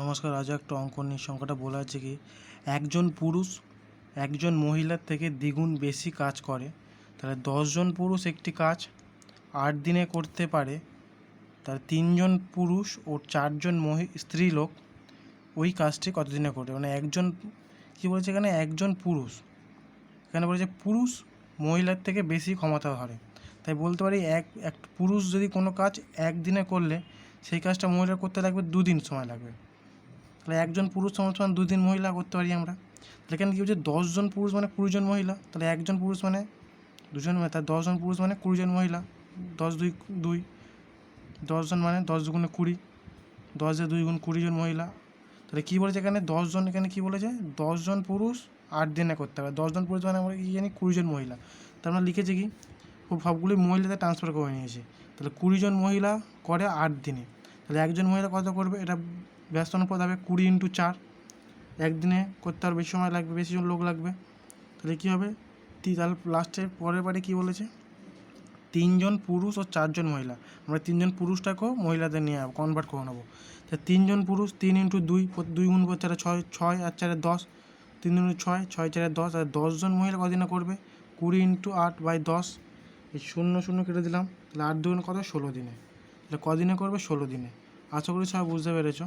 নমস্কার, আজ একটা অঙ্ক নিয়ে সংখ্যাটা বলা আছে কি, একজন পুরুষ একজন মহিলার থেকে দ্বিগুণ বেশি কাজ করে, তাহলে দশজন পুরুষ একটি কাজ, আট দিনে করতে পারে তার তিনজন পুরুষ ও চারজন মহি স্ত্রীলোক ওই কাজটি কতদিনে করবে? মানে একজন, কী বলেছে এখানে? একজন পুরুষ। এখানে বলেছে পুরুষ মহিলার থেকে বেশি ক্ষমতা ধরে। তাই বলতে পারি এক এক পুরুষ যদি কোনো কাজ একদিনে করলে, সেই কাজটা মহিলার করতে লাগবে দুদিন সময় লাগবে। তাহলে একজন পুরুষ সমান সমান দুদিন মহিলা করতে পারি আমরা। তাহলে এখানে কী হচ্ছে? দশজন পুরুষ মানে কুড়িজন মহিলা। তাহলে একজন পুরুষ মানে দুজন তার দশজন পুরুষ মানে কুড়িজন মহিলা। দশ দুই দুই। দশজন মানে দশ দুগুণে কুড়ি। দশ দিয়ে দুই গুণ কুড়িজন মহিলা। তাহলে কী বলেছে এখানে? দশজন এখানে কী বলেছে? দশজন পুরুষ আট দিনে করতে হবে। দশজন পুরুষ মানে আমরা কী জানি? কুড়িজন মহিলা। তার মানে লিখেছে কি? খুব সবগুলি মহিলাতে ট্রান্সফার করে নিয়েছে। তাহলে কুড়িজন মহিলা করে আট দিনে। তাহলে একজন মহিলা কত করবে? এটা ব্যস্ত অনুপাত হবে কুড়ি ইন্টু চার। একদিনে করতে আর বেশি সময় লাগবে, বেশি জন লোক লাগবে। তাহলে কী হবে? তি তাহলে লাস্টে পরের বারে কী বলেছে? তিনজন পুরুষ ও চারজন মহিলা। আমরা তিনজন পুরুষটাকেও মহিলাদের নিয়ে কনভার্ট করে নেব। তা তিনজন পুরুষ, তিন ইন্টু দুই দুই গুণ চারে ছয় ছয় আর চারে দশ। তিন ইন্টু ছয় ছয় চারে দশ, আর দশজন মহিলা কদিনে করবে? কুড়ি ইন্টু আট বাই দশ। এই শূন্য শূন্য কেটে দিলাম। তাহলে আট দুগুণ কত? ষোলো দিনে। তাহলে কদিনে করবে? ষোলো দিনে। আশা করি সবাই বুঝতে পেরেছ।